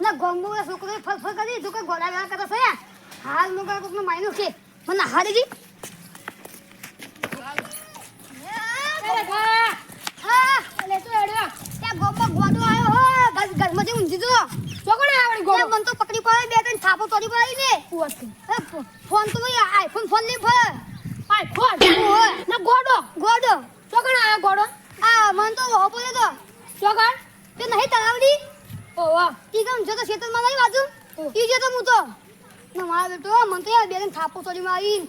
ના ગોંગો છોકરો ફલ કરી તું કે ગોડા ગા કરે છે હાલનું કા કોકનો માયનું છે મને હારી ગઈ. તો તો તો ફોન તો આઈફોન ફોન નહીં ફળ આઈફોન ગોડો. ગોડો. ચોકડે આવ્યો ગોડો? આ મન તો હો તો. ચોકડ તે નહીં તળાવડી ઓવા ઈ કેમ જો તો ખેતરમાં નહીં બાજુ? ઈ જો તો હું તો. ના મારા બેટો મન તો યાર બે ત્રણ થાપો તોડી મારી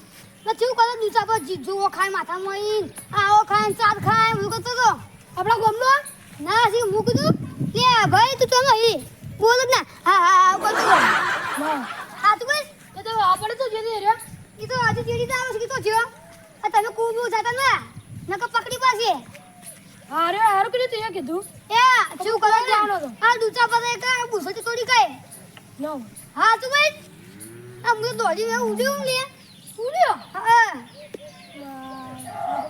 ના ચેવું કરે દૂચા પર જીજુઓ ખાય માથામાં આવીને આવો ખાય ચાર ખાય હું કરતો તો આપણા ગામનો? ના હજી હું કીધું? લે ભાઈ તું ચાલો હી બોલ ના. હા હા કરતો તો હા. તું ભાઈ એ તો આપણે તો જેને રે. ઈ તો આજે જેડી તો આવે છે તો જો આ તમે કૂબું જાતા ના. પકડી પાસે અરે હારું કીધું તે કીધું. એ શું કરો જવાનો તો? આ દૂચા પર એક બુસો તોડી કાય નો હા તું ભાઈ આ મુझे દોડી મે ઉડી હું લે. ઉડ્યો? હા.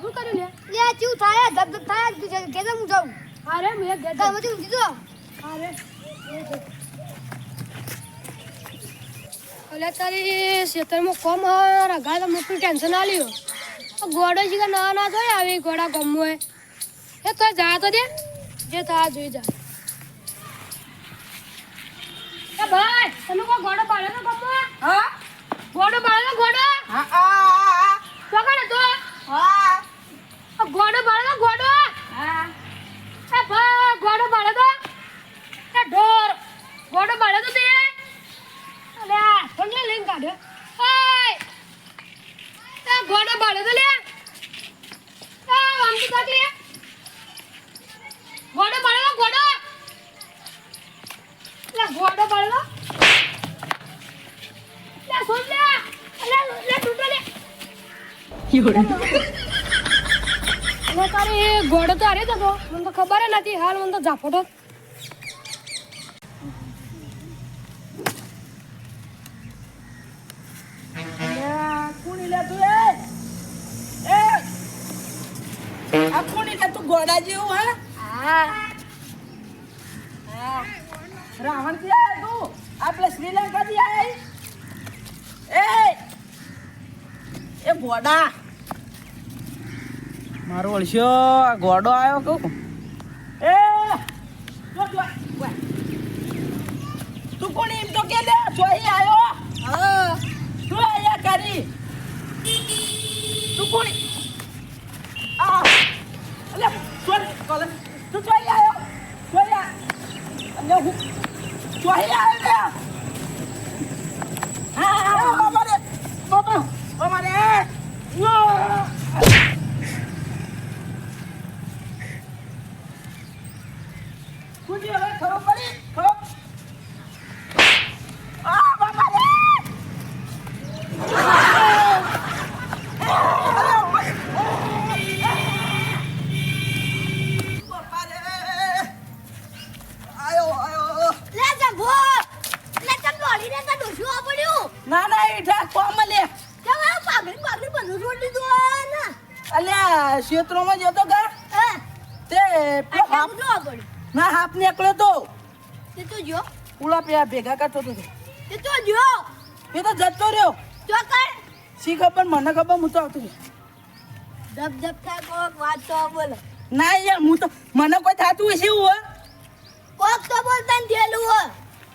શું કર્યું લે? લે ચૂ થાય ધબ ધબ થાય તું કે હું જાઉં. અરે મે ગયા કામ હતી ઊંધી તો અરે ઓલે તારી ખેતરમાં કોમ હર ગાય મોટું ટેન્શન આલ્યું ગોડો જીગા ના ના થાય આવી ગોડા ગમવું હોય. એ તો જા તો દે. જે થા જોઈ જા. ભાઈ તમે કોઈ ગોડો પાડે તો ગમવો હા ગોડો પાડે ગોડો હા હા પકડે તો હા આ ગોડો પાડે ગોડો હા એ ભાઈ ગોડો પાડે તો એ ઢોર ગોડો પાડે તો તે અલ્યા તમને લઈને કાઢ્યો ઓય એ ગોડો પાડે તો લે એ આમ તો થાક લે ગોડો પાડે તો ગોડો લે ગોડો પાડે તો લે સુન લે લે લે તૂટો લે એટલે તારે એ ઘોડો તો હારે જ હતો. મને તો ખબર નથી. હાલ મને તો ઝાપટો ઘોડા જેવું હે? હા. હા. રાવણથી આયા તું. આપણે શ્રીલંકા થી આયા. એ! એ ઘોડા મારો ઓળશો ગોડો આવ્યો કહું એ. તું કોણ એમ તો કે લે? જોઈ આવ્યો હા તું આયા કરી તું કોણ આ અલે સોર કોલ તું જોઈ આવ્યો જોઈ આ અને હું જોઈ આવ્યો ને હા હા બાબા રે બાબા બાબા રે યો કુજી હવે ખરો પડી ખરો આ બાબા રે બાપા રે આયો આયો લે જભો લે તમ દોડી રે તા ડોશું આ પડ્યું ના ના એઠા કોમ લે કેમ આ પાઘડી પાઘડી બધું છોડી દીધું ને અલ્યા ક્ષેત્રોમાં જતો કા હે તે પેલો આ હાપ બધું આગળ. ના હાપ નીકળ્યો તો. તે તો જો. ઉલા પે ભેગા કરતો તો તે. તો જો. એ તો જતો રહ્યો. જો કર. સી ખબર? મને ખબર હું તો આવતો. ધબ ધબ થાય કોક વાત તો બોલો. ના યાર હું તો મને કોઈ થાતું હશે એવું હે? કોક તો બોલતા ને થયેલું હો.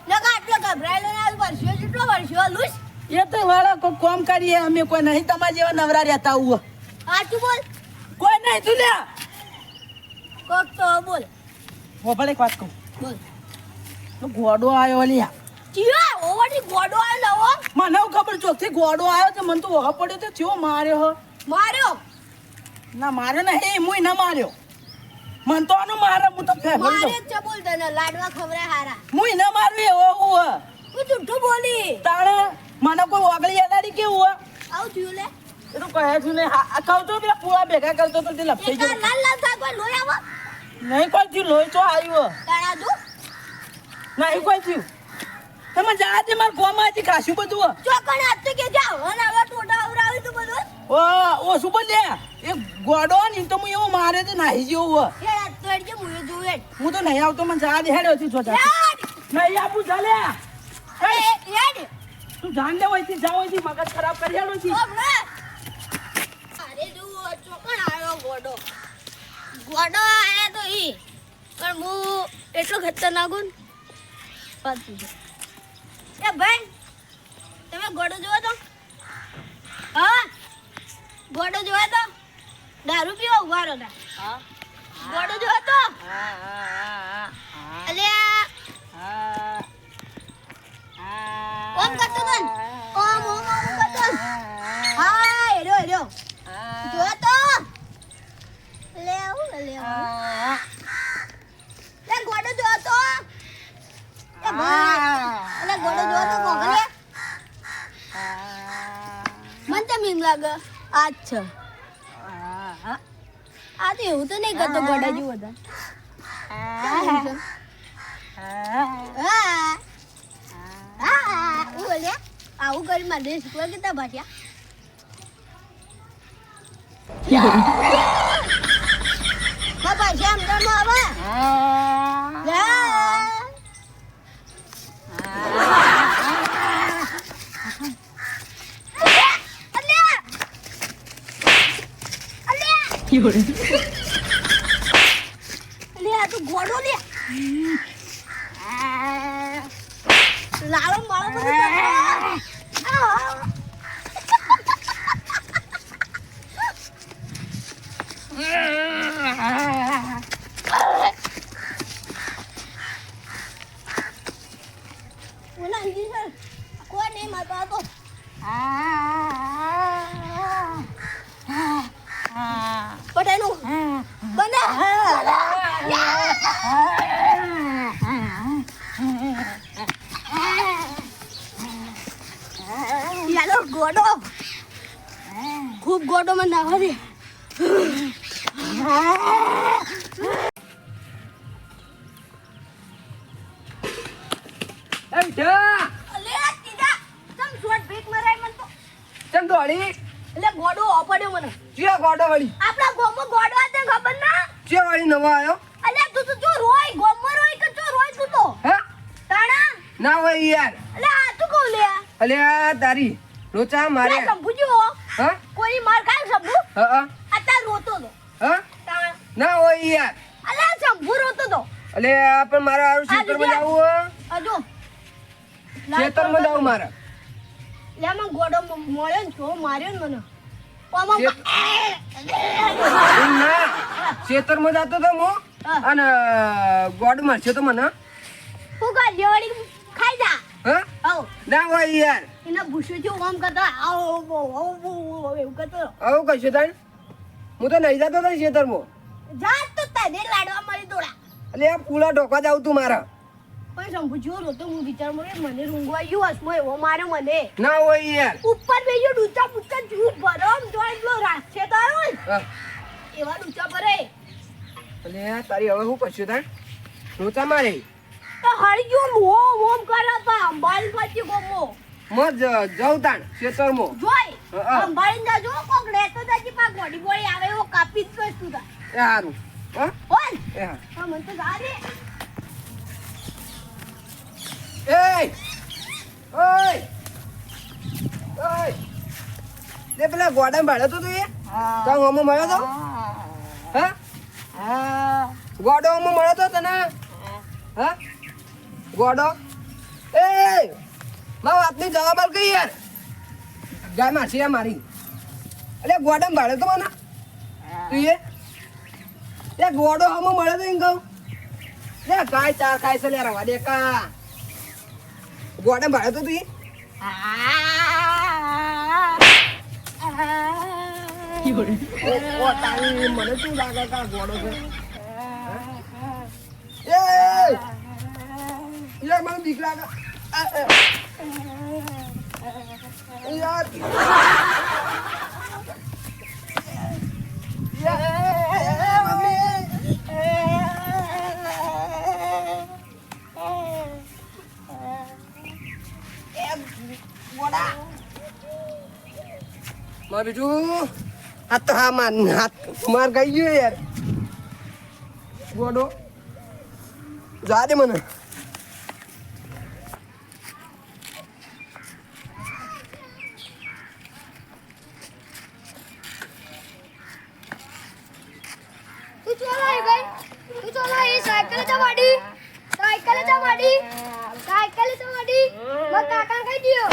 નકા આટલો ગભરાયેલો ના વર્ષો જેટલો વર્ષો લુસ એ તો વાળા કોઈ કોમ કરીએ અમે કોઈ નહીં તમારા જેવા નવરા રહેતા હું. આટલું બોલ. કોઈ નહીં તું લે કોક તો બોલ. હોભળ એક વાત કહું. બોલ. તો ગોડો આવ્યો લ્યા ચિયા ઓવાડી ગોડો આવ્યો નવો મને ખબર ચોકથી ગોડો આવ્યો તો મને તો વહ પડ્યો તો થયો માર્યો હો. માર્યો? ના માર્યો હે મુય ના માર્યો. મન તો આનું મારે હું તો ફેંકું મારે. જ બોલ તને લાડવા ખવરે હારા. મુય ના મારવી એવો હું તું જુઠ્ઠું બોલી. તાણે મને કોઈ ઓગળી અડાડી કેવું હો? આવ થયું લે. એ તો કહે છું ને કહું તો પેલા પૂળા ભેગા કરતો તો તે લપસી ગયો લાલ લાલ હોય લોહી આવો. નહીં કોઈ થયું? લોહી તો આવ્યું? હે. તારા જો નહીં કોઈ થયું? તમે જા દે મારા ગોમાંથી ખાસું બધું. હે. ચોકણ હાથ તો કે જાઓ? અને હવે ટોટા આવરાવી તું બધું? ઓ ઓ બોલ લે? એ ગોડો ને તો હું એવો મારે તો નાહી જેવું હે. હે તો એડજે મુએ જોવે. હું તો નહીં આવતો મને જા દે હેડો થી જોતા. નહીં આપું જા લે. એ યાર તું જાન લે હોયથી જા હોયથી મગજ ખરાબ કરી હેડો ઓબલે અરે જુઓ ચોકણ આવ્યો ગોડો. ગોડો આયા તો ઈ. પણ હું એટલો ખતરનાક હું એ ભાઈ તમે ગોડો જોવો તો? હા? ગોડો જોવો તો? દારૂ પીવા ઊભા રહો તા. ગોડો જોવો તો? અલ્યા. ઓમ કરતો તન ઓમ ઓમ ઓમ કરતો તન. હા હેડો હેડો જોવો તો લે આવું લે લે ગોડો જોવો તો. એ ભાઈ અલે ગોડો જોવો તો મન તો મીમ લાગે. અચ્છા આ તો એવું તો નહીં કરતો, ગોડા જેવું બધા આવું કરી મારે શીખવા કેટલા ભાષા હા. ભાષા અમદાવાદમાં આવે લે. અલ્યા! અલ્યા! અલ્યા, આ તો ઘોડો લે લાલો મારો બધું કરતો. આ. ઓલા અંજી સર કોઈ નહીં મારતો આ તો પટેલું બને યાલો ગોડો ખૂબ ગોડો માં નાખવા દે ચમ દોડી એટલે ગોડો ઓપડ્યો મને. ચિયા ગોડો વળી? આપણા ગોમમાં ગોડો આ તને ખબર ના? ચિયા વળી નવો આવ્યો અલે તું તો જો રોય ગોમમાં રોય કે જો રોય તું તો? હા? તાણા? ના હોય યાર. અલે આ તું કહું લે. અલે તારી. લોચા મારે સંભુજો હા. કોઈ માર કાય સમજુ હા હા. અત્યારે રોતો તો હા? ના હોય યાર. અલે સમજુ રોતો તો અલે પણ મારે આરું આ ખેતરમાં જાવું અજો ખેતરમાં જવું મારે. લે મને ગોડો મ- મળ્યો ને છો માર્યો ને મને. ના. જતો તો હું. અને ગોડ મારશે તો મને. હું લેવડી ખાઈ જા. હા? ના હોય યાર. એના છું ઓમ કરતો આવો એવું કરતો આવું કશું તાણ? હું તો નહીં જતો તો ખેતરમાં. જા તો તને લાડવા મળી દોડા. એટલે આ પૂલા ઢોકા જાવ તું મારા. પણ સંભુજો રોતો હું વિચાર મળે મને રૂંગવા ગયું હસમો એવો માર્યો મને. ના હોય યાર. ઉપર બેજો ડૂચા પૂચા જૂઠ ભરો આમ જો એટલો રાક્ષે તો આવ્યો એવા ડૂચા ભરે આ તારી હવે હું કશું તાણ? રોચા મારે. તો હળી ગયો ઓમ ઓમ કરે તો અંબાડી પછી ગોમો. મત જાઉં તાણ ખેતરમાં. જોઈ હા. અંબાડી જાજો કોક લેતો જાજી પા ગોડી બોડી આવે એવો કાપી જ કર તું તા એ સારું હા? બોલ. એ હા. મને તો જા દે. એય! ઓય! ઓય! લે પેલા ગોડા ભાડે તો તું એ? તાર હોમો મળ્યો તો? હા. ગોડો હોમો મળ્યો તો તને? હા? ગોડો. એ મારા વાતની જવાબ આલ કઈ યાર. ગાય માસી આ મારી. અલે ગોડા ભાડે તો મને. તું એ? લે ગોડો હોમો મળ્યો તો એમ કહું. લે ગાય ચાર ખાય છે લે રવા દે કા. ગોડા ભાડે તો તું એ? મને શું લાગે કે ગોડો છે? યાર મને બીક લાગે યાર માર બીજું આ તો હા માર હાથ માર ગઈ ગયો યાર ગોડો જા દે મને चला भाई तू चला ही सायकल चा वाडी सायकल चा वाडी सायकल चा वाडी मग काका काय दियो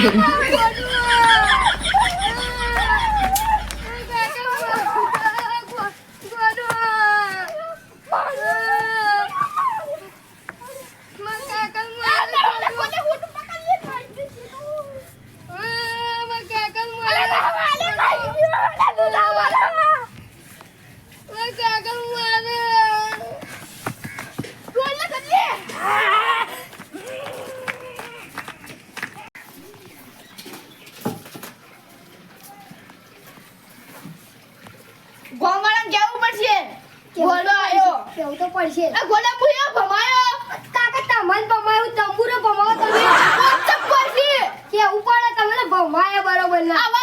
kidding. wala. Ah.